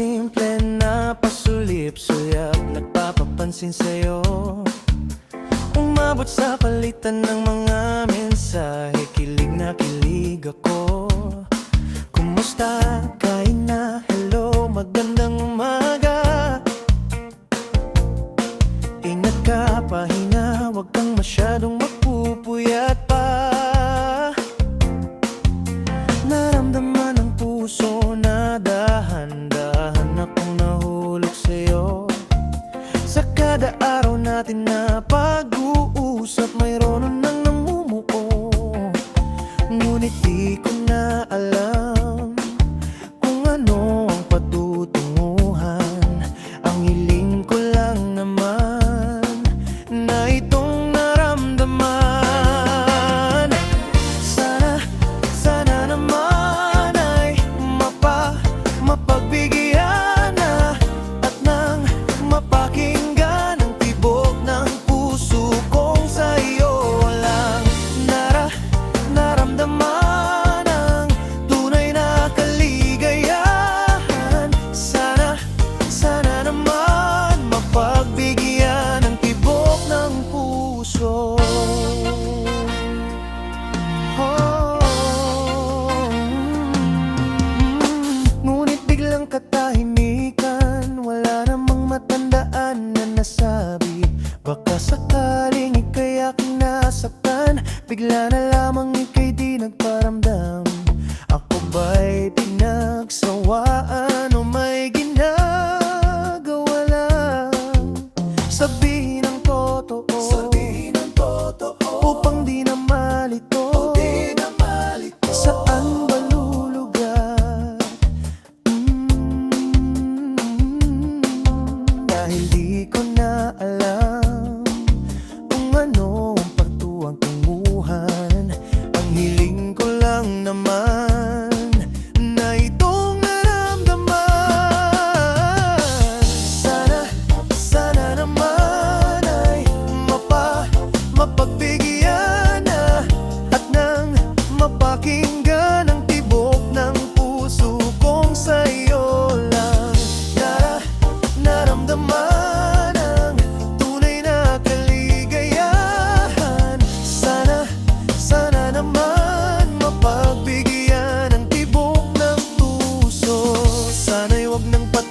simple na pasulip-sulyap Nagpapapansin sa'yo Umabot sa palitan ng mga mensahe Kilig na kilig ako Kumusta? Kain na? Hello? Magandang umaga Ingat ka, pahinga natin na pag-uusap Mayroon nang namumuo. Ngunit di ko Sakaling ika'y aking nasaktan Bigla na lamang ika'y di nagparamdam Ako ba'y pinagsawaan o may ginagawa lang Sabihin ang totoo Sabihin ang totoo Upang di na malito, o di na malito. Saan ba lulugar? Mm -hmm. Dahil di ko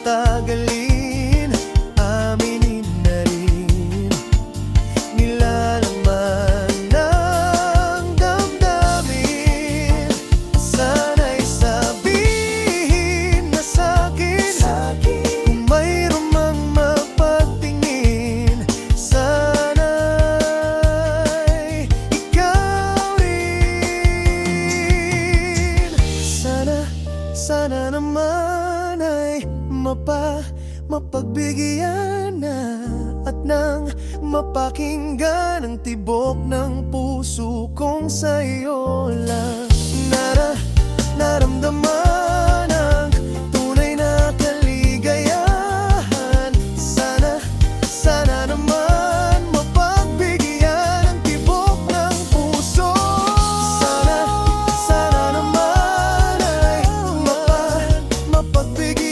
محتاج mapa mapagbigyan na at nang mapakinggan ang tibok ng puso kong sa iyo lang Nara, naramdaman ang tunay na kaligayahan. Sana, sana naman mapagbigyan ang tibok ng puso. Sana, sana naman ay mapa, mapagbigyan